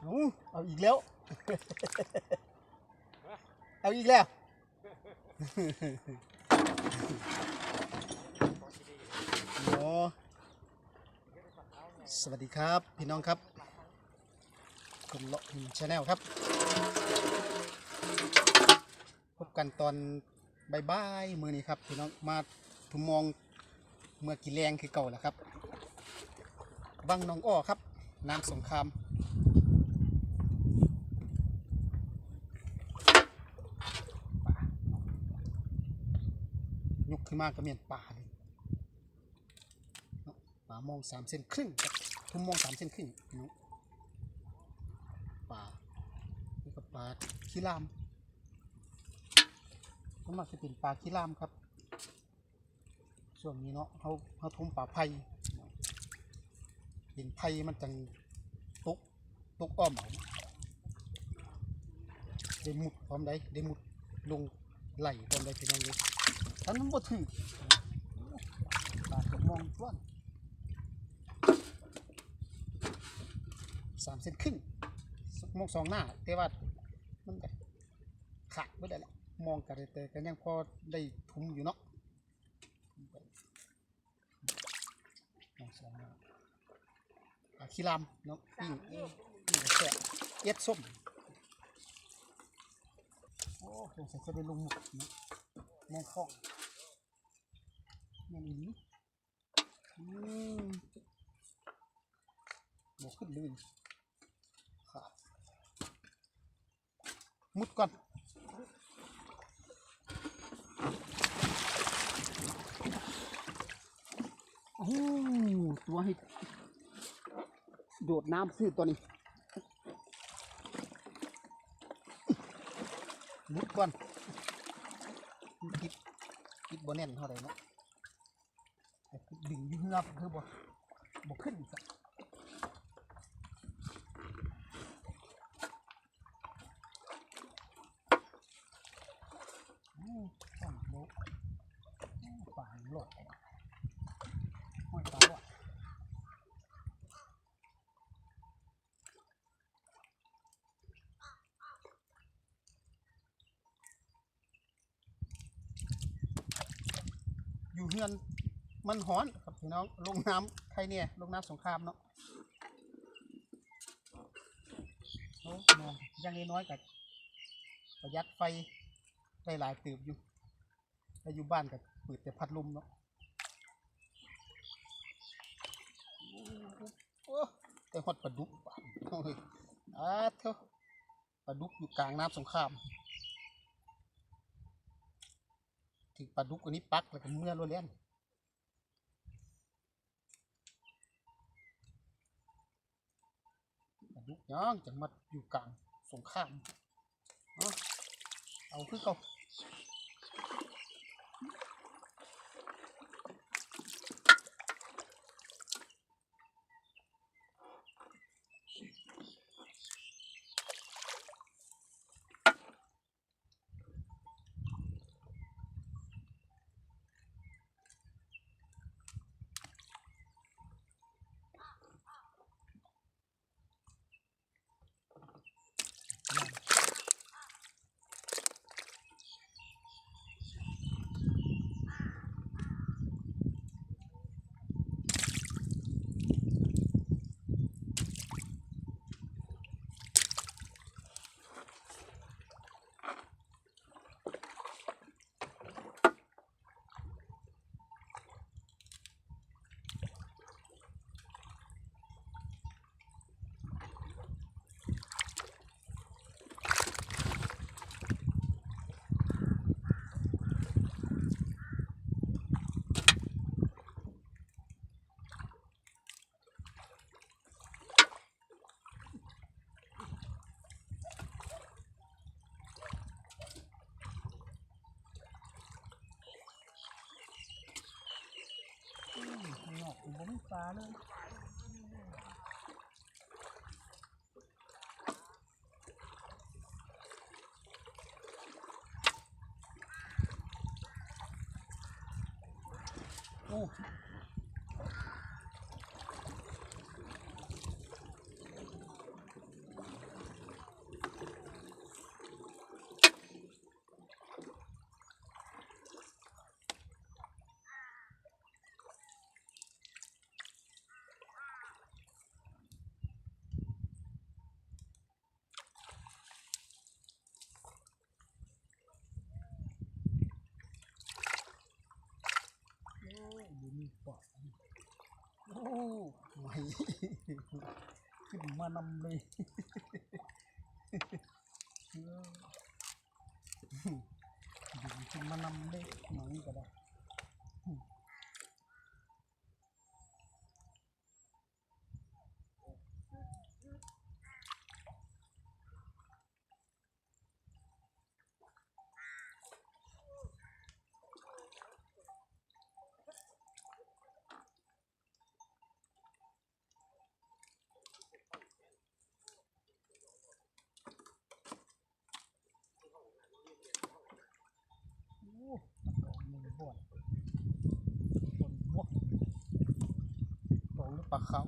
เอาเอาอีกแล้ว เอาอีกแล้วโอ้สวัสดีครับ พี่น้องครับผมเลาะหินชาแนลครับ พบกันตอนบ่ายๆมือนี้ครับ พี่น้องมาทุมมองเมื่อกี่แรงคือเก่าแหละครับวังหน้องอ้อครับ น้ำสงคราม ยกขึ้นมาก็เมียนป่าเลยเนาะป่ามองสามเส้นครึ่งครับทุ่มมองสามเส้นครึ่งพี่น้องป่านี่ก็ป่าขี้ลามมันมักจะเป็นป่าขี้ลามครับ ส่วนนี้เนาะเขาเขาทุ่มป่าไผ่เป็นไผ่มันจังตกตกอ้อมเอาได้มุดพร้อมได้ได้มุดลงไหลพร้อมได้พี่น้องเลย ฉันมันบ่ถือตาก็มองต้วนสามเซนครึ่งมองสองหน้าแต่ว่ามันก็ขาดไม่ได้ละมองกันแต่ก็ยังพอได้ทุ่มอยู่เนาะมองสองหน้าอาขี้ลามเนาะปิ้งปิ้งก็แซ่เอ็ดส้มโอ้สงสัยจะได้ลงหมุกเนะมองข้าอ ย่างนี้อืมบกขึ้นเลยครับมุดก่อนโอ้ตัวให้โดดน้ำซื้อตัวนี้ มุดก่อนคิดคิดบ่แน่นเท่าไหร่เนาะ ดึงอยืงงับคือบ่บ่ขึ้นสักอืมต้องโบกอืมป่าหลอดห้อยปลาหลอดอยู่เฮือน มันฮ้อนครับพี่น้องลงน้ำใครเนี่ยลงน้ำสงครามเนาะโอ้มองยังน้อยกับประหยัดไฟได้หลายตืบอยู่ถ้าอยู่บ้านกับเปิดแต่พัดลมเนาะโอ้แต่ฮอดปลาดุกบ้านโอ้ยอาเถอะปลาดุกอยู่กลางน้ำสงครามถึงปลาดุกอันนี้ปักแล้วก็เมื่อรวเล่น ยุกย่างจังมัดอยู่กลางสงครามเอาเอาคือเขา ผมบ่มีปลาเลยโอ้ ขึ้นมานำเลยเออขึ้นมานำเลยหนังก็ได้ โอ้มันโดนมือบวดบนมวกตรงหรือปลาเขา